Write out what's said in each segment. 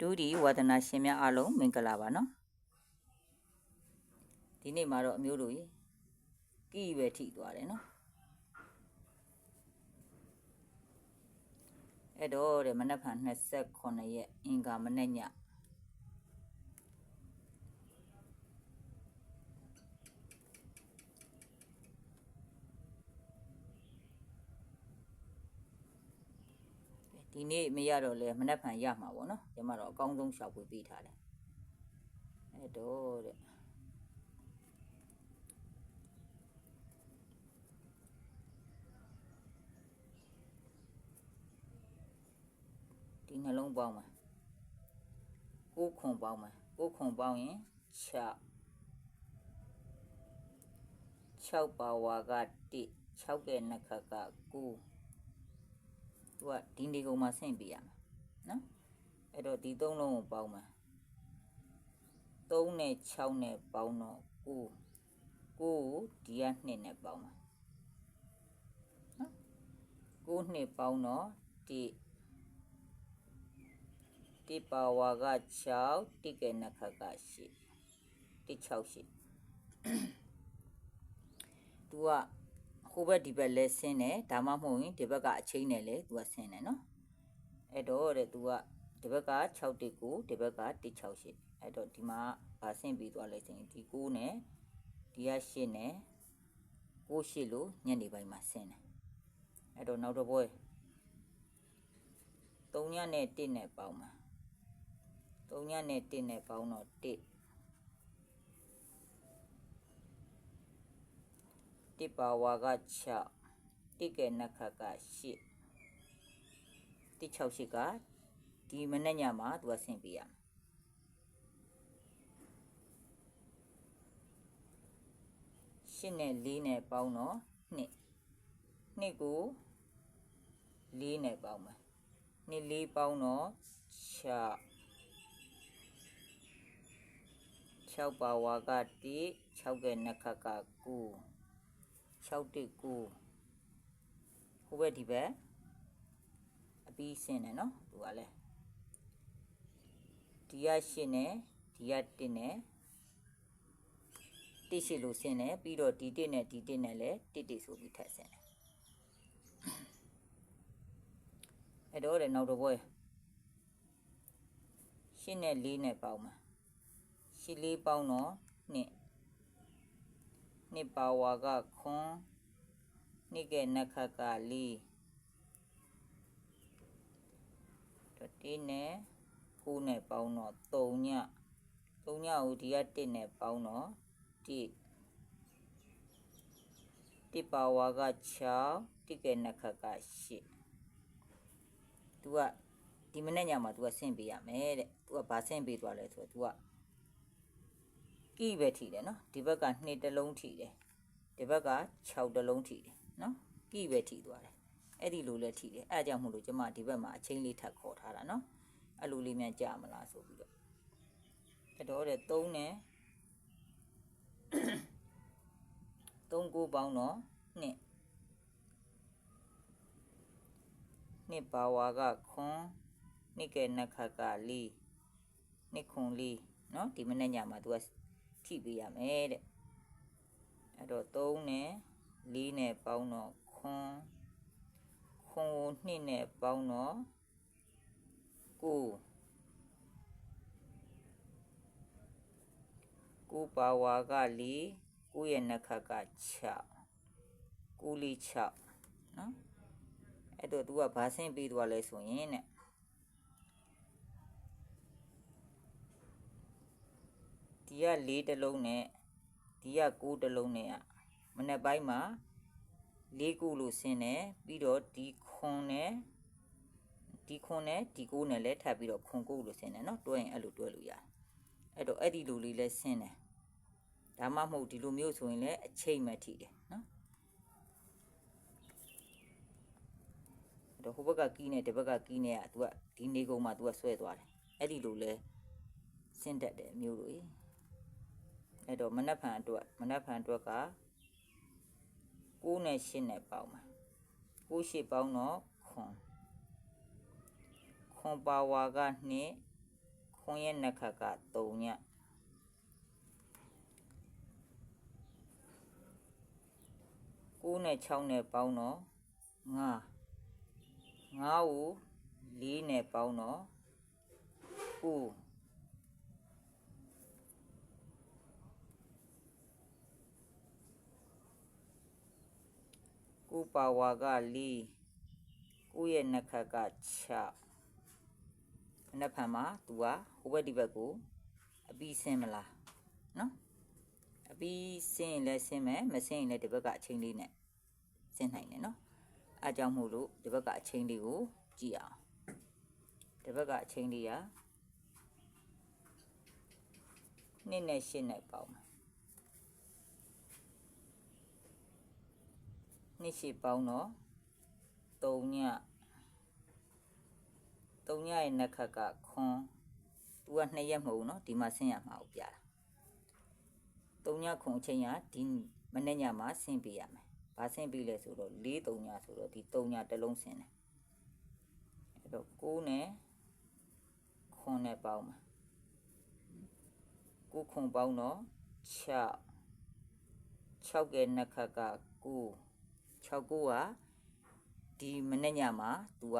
ဒုဒီဝါဒနာရှင်များအားလုံးမင်္ဂလာပါနော်ဒီနေ့မှာတော့အမျိုးတို့ကြီးကီပဲထိသွားတယ်နော်အဲ့တော့တဲ့မနက်ဖြန်29ရက်အင်္ဂါမနေ့ည ဒီနေ့မရတော့လဲမနက်ဖြန်ရမှာပေါ့နော်ဒီမှာတော့အကောင်းဆုံးရှောက်ပွေပေးထားတယ်အဲ့တော့တဲ့ဒီနှလုံးပေါင်းမှာကိုးခွန်ပေါင်းမှာကိုးခွန်ပေါင်းရင်6 6ပါဝါက1 6ရဲ့နှစ်ခါက9 သူကဒီနေကုန်မှာဆင့်ပြရမှာနော်အဲ့တော့ဒီသုံးလုံးကိုပေါင်းမှာ3နဲ့6နဲ့ပေါင်းတော့9 9ကိုဒီက2နဲ့ပေါင်းမှာနော်9နှစ်ပေါင်းတော့1တိပါဝါက6တိကေနခက8တိ6 8သူက ဟိုဘက်ဒီဘက်လဲဆင်းတယ်ဒါမှမဟုတ်ရင်ဒီဘက်ကအချင်းနဲ့လဲသူကဆင်းတယ်နော်အဲ့တော့တဲ့သူကဒီဘက်က6တိကိုဒီဘက်က168အဲ့တော့ဒီမှာဗာဆင်းပြီးသွားလဲဆိုရင်ဒီ9နဲ့ဒီက8နဲ့9 8လို့ညနေပိုင်းမှာဆင်းတယ်အဲ့တော့နောက်တော့ဘွဲ3ညနဲ့1နဲ့ပေါင်းမှာ3ညနဲ့1နဲ့ပေါင်းတော့1 တိပါဝါက6တိကေနခက8တိ6ရှိကဒီမနေ့ညမှာသူကဆင်ပြရမယ်ရှင်းနဲ့၄နဲ့ပေါင်းတော့နှစ်နှစ်ကို၄နဲ့ပေါင်းမယ်နှစ်၄ပေါင်းတော့6 6ပါဝါကတိ6ကနခက9 6တိ9ဟိုဘက်ဒီဘက်အပြီးဆင်းတယ်နော်သူကလည်းဒီရရှင်းနဲ့ဒီရ1နဲ့တိရှိလို့ဆင်းတယ်ပြီးတော့ဒီ1နဲ့ဒီ1နဲ့လည်းတိတိဆိုပြီးထပ်ဆင်းတယ်အဲ့တော့တဲ့နောက်တော့ဘွဲရှင်းနဲ့4နဲ့ပေါင်းမှာရှင်း4ပေါင်းတော့2နှစ် ပါဝါကခွန်နှစ်ကဲနခကလေးတော့တင်းနဲ့ကိုနဲ့ပေါင်းတော့3ည3ညကိုဒီက1နဲ့ပေါင်းတော့1တိပါဝါက6တိကဲနခက8သူကဒီမနေ့ညမှာ तू ကဆင့်ပေးရမယ်တဲ့ तू ကဘာဆင့်ပေးသွားလဲဆိုတော့ तू က ကီပဲထိတယ်နော်ဒီဘက်က2တလုံးထိတယ်ဒီဘက်က6တလုံးထိတယ်နော်ကီပဲထိသွားတယ်အဲ့ဒီလိုလဲထိတယ်အဲ့ကြောင့်မို့လို့ကျမဒီဘက်မှာအချင်းလေးထပ်ခေါ်ထားတာနော်အဲ့လိုလေးမြန်ကြာမလားဆိုပြီးတော့အဲ့တော့တဲ့3နဲ့3ကိုပေါင်းတော့2နှစ်ပါဝါကခွန်နှစ်ကဲနခကလေးနှစ်ခွန်လေးเนาะဒီမနေ့ညမှာ तू က ဖြည့်ပေးရမယ်တဲ့အဲ့တော့3နဲ့4နဲ့ပေါင်းတော့ခွန်ခွန်ကို2နဲ့ပေါင်းတော့9ကိုပါဝါက၄ကိုရဲ့နှခတ်က6ကိုလေး6နော်အဲ့တော့ तू ကဘာဆင့်ပြီးသွားလဲဆိုရင်တဲ့ ဒီက၄တလုံးနဲ့ဒီက9တလုံးနဲ့อ่ะမနေ့ပိုင်းမှာ၄ခုလို့ဆင်းတယ်ပြီးတော့ဒီခွန်နဲ့ဒီခွန်နဲ့ဒီ9နဲ့လည်းထပ်ပြီးတော့ခွန်9လို့ဆင်းတယ်เนาะတွဲရင်အဲ့လိုတွဲလို့ရတယ်အဲ့တော့အဲ့ဒီလိုလေးလဲဆင်းတယ်ဒါမှမဟုတ်ဒီလိုမျိုးဆိုရင်လည်းအချိန်မှထိတယ်เนาะတော့ဟိုဘက်ကကီးနဲ့ဒီဘက်ကကီးနဲ့က तू ကဒီနေကုန်မှာ तू ကဆွဲသွားတယ်အဲ့ဒီလိုလဲဆင်းတက်တယ်မျိုးတွေ အဲ့တော့မနက်ဖြန်အတွက်မနက်ဖြန်အတွက်က9နဲ့10နဲ့ပေါင်းမှာ9 10ပေါင်းတော့ခွန်ခွန်ပါဝါက2ခွန်ရဲ့နက်ခတ်က3ည9နဲ့6နဲ့ပေါင်းတော့9 9ကို4နဲ့ပေါင်းတော့9 ကိုပါဝါက4ကိုရဲ့နှက်ခတ်က6နှက်ဖန်မှာ तू ကဟိုဘက်ဒီဘက်ကိုအပီးဆင်းမလားနော်အပီးဆင်းရင်လည်းဆင်းမယ်မဆင်းရင်လည်းဒီဘက်ကအချိန်လေးနဲ့ဆင်းနိုင်တယ်နော်အဲကြောင့်မို့လို့ဒီဘက်ကအချိန်လေးကိုကြည့်အောင်ဒီဘက်ကအချိန်လေးကနှစ်နဲ့ရှင်းနဲ့ပေါင်းမယ် နှစ်ရှိပေါင်းတော့3ည3ညရဲ့နှက်ခတ်ကခွန်သူက2ရက်မဟုတ်ဘူးเนาะဒီမှာဆင်းရမှာကိုပြတာ3ညခွန်အချိန်ကဒီမနေ့ညမှာဆင်းပေးရမယ်ဘာဆင်းပေးလဲဆိုတော့4 3ညဆိုတော့ဒီ3ညတစ်လုံးဆင်းတယ်အဲ့တော့9နဲ့ခွန်နဲ့ပေါင်းမှာ9ခွန်ပေါင်းတော့6 6ကဲနှက်ခတ်က9 69ကဒီမနေ့ညမှာ तू က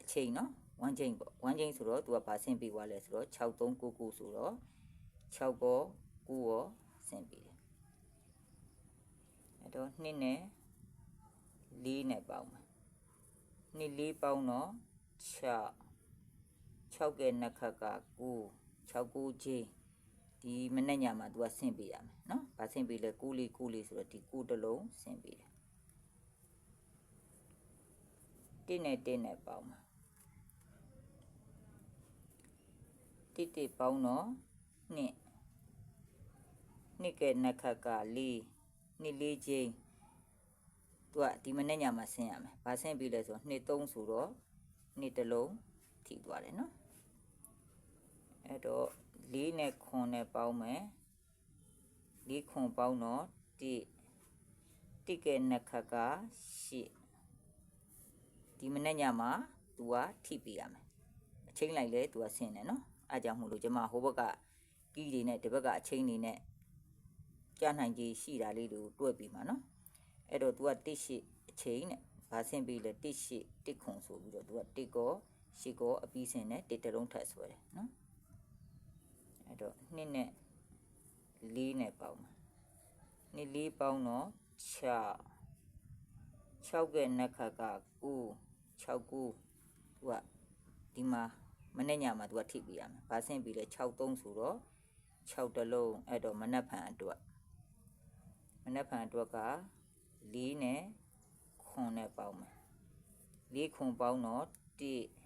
အချိန်နော်1ချိန်ပေါ့1ချိန်ဆိုတော့ तू ကဘာဆင်းပြီးွားလဲဆိုတော့6399ဆိုတော့6ကော9ရောဆင်းပြီးတယ်အဲ့တော့2နဲ့4နဲ့ပေါင်းပါ2 4ပေါင်းတော့6 6ကဲနှစ်ခါက9 6 9ချိန်ဒီမနေ့ညမှာ तू ကဆင်းပြီးရမယ်နော်ဘာဆင်းပြီးလဲ9 4 9 4ဆိုတော့ဒီ9တလုံးဆင်းပြီးတယ် တစ်နဲ့တစ်နဲ့ပေါင်းမှာတစ်တစ်ပေါင်းတော့နှစ်နှစ်ကဲနှစ်ခတ်ကလေးနှစ်လေးချင်းသူကဒီမနေ့ညမှာဆင်းရမယ်။ဘာဆင်းပြီလဲဆိုနှစ်သုံးဆိုတော့နှစ်တစ်လုံးထိသွားတယ်နော်။အဲ့တော့လေးနဲ့ခွန်နဲ့ပေါင်းမယ်။လေးခွန်ပေါင်းတော့တစ်တစ်ကဲနှစ်ခတ်ကရှစ် ဒီမနေ့ညမှာ तू ကထိပေးရမယ်အချိန်လိုက်လဲ तू ကဆင်းတယ်နော်အဲကြောင့်မို့လို့ကျမဟိုဘက်ကကီးတွေနဲ့ဒီဘက်ကအချိန်တွေနဲ့ကြားနိုင်ကြီးရှိတာလေးတွေကိုတွဲပြီးမှာနော်အဲ့တော့ तू ကတစ်ရှိအချိန်နဲ့ဘာဆင်းပြီးလဲတစ်ရှိတစ်ခွန်ဆိုပြီးတော့ तू ကတစ်ကောရှိကောအပြီးဆင်းနဲ့တစ်တလုံးထပ်ဆွဲတယ်နော်အဲ့တော့နှစ်နဲ့လေးနဲ့ပေါင်းမှာနှစ်လေးပေါင်းတော့6 6ကဲနှစ်ခါက9 69သူကဒီမှာမနေ့ညမှာသူကထိပ်ပြရမယ်။ဘာဆင့်ပြီးလဲ63ဆိုတော့6တလုံးအဲ့တော့မနက်ဖြန်အတွက်မနက်ဖြန်အတွက်က4နဲ့ခွန်နဲ့ပေါင်းမယ်။4ခွန်ပေါင်းတော့1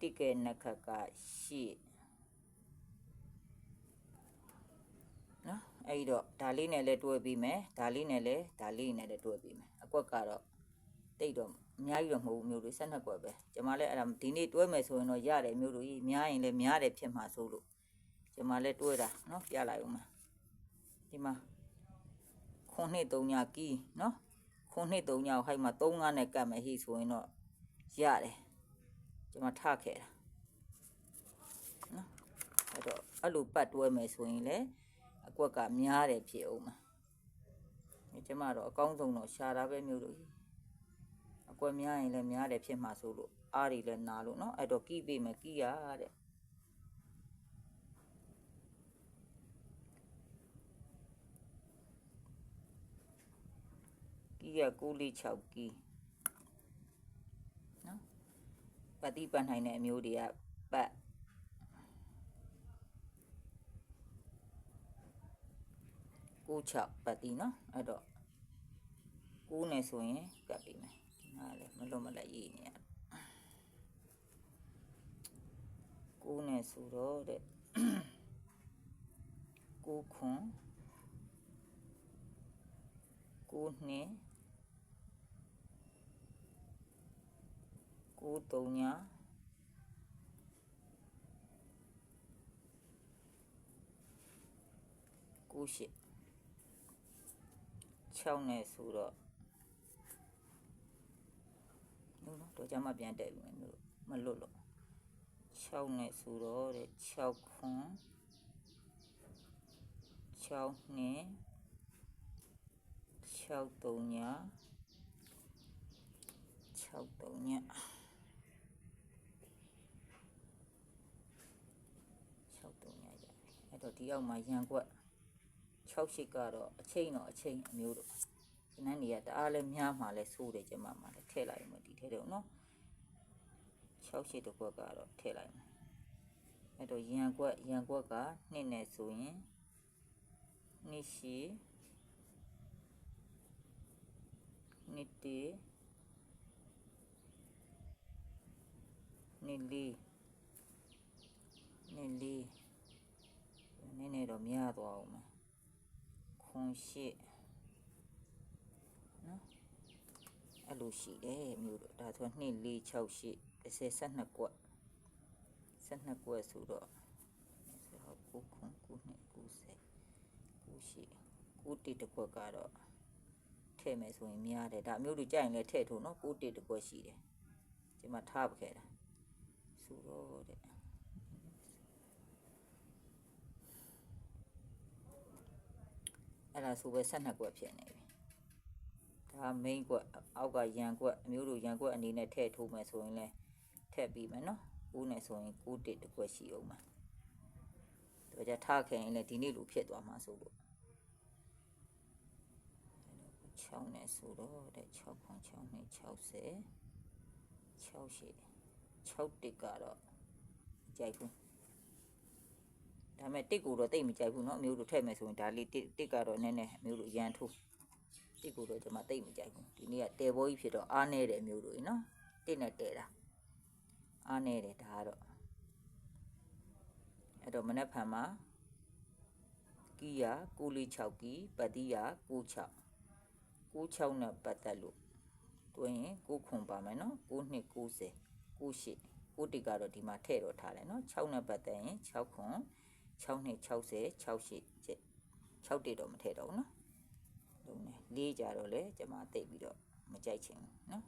တိကဲနှစ်ခတ်က8နော်အဲ့တော့ဒါလေးနဲ့လည်းတွဲပြီးမယ်ဒါလေးနဲ့လည်းဒါလေးနဲ့လည်းတွဲပြီးမယ်အကွက်ကတော့တိတ်တော့အများကြီးတော့မဟုတ်ဘူးမျိုးတွေ12ကွယ်ပဲကျွန်မလည်းအဲ့ဒါဒီနေ့တွဲမယ်ဆိုရင်တော့ရတယ်မျိုးတွေများရင်လည်းများတယ်ဖြစ်မှာဆိုလို့ကျွန်မလည်းတွဲတာနော်ပြလိုက်ဦးမှာဒီမှာခုနှစ်သုံးညကီးနော်ခုနှစ်သုံးညကိုဟိုက်မှာ3ငါးနဲ့ကတ်မယ်ဟိဆိုရင်တော့ရတယ်ကျွန်မထခဲ့တာနော်အဲ့တော့အဲ့လိုပတ်တွဲမယ်ဆိုရင်လည်းအကွက်ကများတယ်ဖြစ်အောင်မှာကျွန်မတော့အကောင်းဆုံးတော့ရှာတာပဲမျိုးလို့ အကွက်များရင်လည်းများတယ်ဖြစ်မှာဆိုလို့အားတွေလည်းနာလို့နော်အဲ့တော့ကိပေးမယ်ကိရတဲ့ကီးက646ကီးနော်ပတ်တိပတ်နိုင်တဲ့အမျိုးတွေကပတ်96ပတ်တိနော်အဲ့တော့9နဲ့ဆိုရင်ကတ်ပြီးမယ် ဟာလေမလွတ်မလပ်ရေးနေရကိုးနဲ့ဆိုတော့တဲ့ကိုးခွန်ကိုးနှစ်ကိုးသုံးညာကိုးရှစ်6နဲ့ဆိုတော့ လို့နော်တော့ကြမှာပြန်တက်ပြီမယ်လို့မလွတ်လို့6နဲ့ဆိုတော့တဲ့6ခွန်6နဲ့6တုံညာ6တုံညာ6တုံညာရအဲ့တော့ဒီအောက်မှာရန်ကွက်6ရှိကတော့အချိန်တော့အချိန်အမျိုးတို့ ဒီနန်းတွေကတအားလဲများမှလဲစိုးတယ်ကျမမှလဲထည့်လိုက်မယ်ဒီထဲတော့နော်6ရှိတစ်ခွက်ကတော့ထည့်လိုက်မယ်အဲ့တော့ရန်ကွက်ရန်ကွက်က2နဲ့ဆိုရင်2ရှိနှစ်တေနှစ်လေးနှစ်လေးနည်းနည်းတော့များသွားအောင်မယ်ခွန်ရှိနော် အဲ့လိုရှိတယ်မျိုးတို့ဒါဆို2 4 6ရှိ30 12ကွက်12ကွက်ဆိုတော့ဆိုတော့9ခွန်9နှစ်90 9ရှိ9တိတစ်ကွက်ကတော့ထည့်မယ်ဆိုရင်များတယ်ဒါမျိုးတို့ကြိုက်ရင်လည်းထည့်ထို့နော်9တိတစ်ကွက်ရှိတယ်ဒီမှာထားပခဲ့တာဆိုတော့တဲ့အဲ့ဒါဆိုပဲ12ကွက်ဖြစ်နေပြီ ဒါ main ကွက်အောက်ကရန်ကွက်အမျိုးတို့ရန်ကွက်အနေနဲ့ထည့်ထိုးမယ်ဆိုရင်လည်းထည့်ပြီးမယ်နော်9နဲ့ဆိုရင်9တိတစ်ကွက်ရှိအောင်မှာဒါကြထားခဲ့ရင်လည်းဒီနေ့လိုဖြစ်သွားမှာဆိုလို့6နဲ့ဆိုတော့တဲ့6ခွန်6နဲ့60 6ရှိ6တစ်ကတော့ကြိုက်ဘူးဒါပေမဲ့တစ်ကိုတော့တိတ်မကြိုက်ဘူးเนาะအမျိုးတို့ထည့်မယ်ဆိုရင်ဒါလေးတစ်တစ်ကတော့နည်းနည်းအမျိုးတို့ရန်ထိုး တစ်ကိုတော့ကျွန်မတိတ်မကြိုက်ဘူးဒီနေ့ကတဲဘောကြီးဖြစ်တော့အားနေတယ်မျိုးတို့နော်တစ်နဲ့တဲတာအားနေတယ်ဒါကတော့အဲ့တော့မနေ့ဖန်မှာကီယာ96ကီပတ်တိယာ96 96နဲ့ပတ်သက်လို့တွင်းရင်ကိုခွန်ပါမယ်နော်9290 98ကိုတိကတော့ဒီမှာထည့်တော့ထားတယ်နော်6နဲ့ပတ်သက်ရင်6ခွန်6 2 60 68 6တိတော့မထည့်တော့ဘူးနော် လုံးနဲ့လေးကြတော့လေကျွန်မသိပြီးတော့မကြိုက်ချင်ဘူးနော်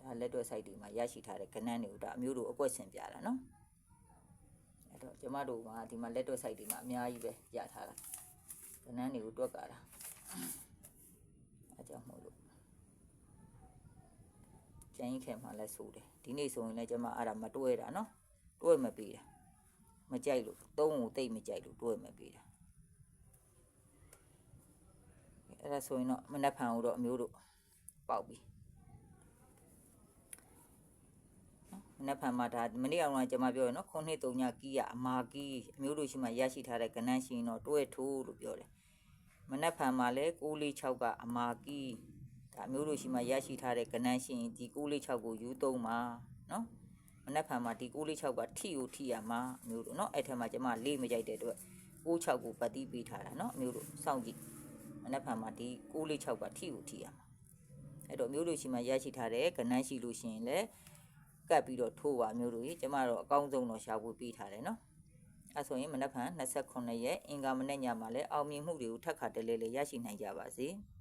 ဒါလက်တော့ site ဒီမှာရရှိထားတဲ့ကဏ္ဍတွေကိုဒါအမျိုးတို့အကွက်ဆင်ပြတာနော်အဲ့တော့ကျွန်မတို့ကဒီမှာလက်တော့ site ဒီမှာအများကြီးပဲရထားတာကဏ္ဍတွေကိုတွက်ကြတာအကြောင်းမို့လို့ကျန်ရင်ခဲမှလည်းစိုးတယ်ဒီနေ့ဆိုရင်လည်းကျွန်မအဲ့ဒါမတွဲတာနော်တွဲမပေးတာမကြိုက်လို့သုံးကိုတိတ်မကြိုက်လို့တွဲမပေးတာ အဲ့ဒါဆိုရင်တော့မနှက်ဖန်ကိုတော့အမျိုးတို့ပေါက်ပြီမနှက်ဖန်မှာဒါမနေ့ကတော့ကျွန်မပြောရနော်ခုနှစ်သုံးညကီးရအမာကီးအမျိုးတို့ရှိမှရရှိထားတဲ့ကဏ္ဍရှိရင်တော့တွဲထိုးလို့ပြောတယ်မနှက်ဖန်မှာလည်း646ကအမာကီးဒါမျိုးတို့ရှိမှရရှိထားတဲ့ကဏ္ဍရှိရင်ဒီ646ကိုယူသုံးပါနော်မနှက်ဖန်မှာဒီ646ကထိကိုထိရမှာအမျိုးတို့နော်အဲ့ထက်မှာကျွန်မလေးမကြိုက်တဲ့အတွက်66ကိုပတ်တိပေးထားတာနော်အမျိုးတို့စောင့်ကြည့် မနှက်ဖန်မှာဒီ646ကထိကိုထိရမှာအဲ့တော့မျိုးတို့ရှိမှရရှိထားတဲ့ကဏ္ဍရှိလို့ရှိရင်လည်းကတ်ပြီးတော့ထိုးပါမျိုးတို့ကြီးကျမတို့အကောင်းဆုံးတော့ရှာဖွေပေးထားတယ်နော်အဲဆိုရင်မနက်ဖြန်28ရက်အင်္ဂါမနေ့ညမှာလည်းအောင်မြင်မှုတွေကိုထပ်ခါတလဲလဲရရှိနိုင်ကြပါစေ။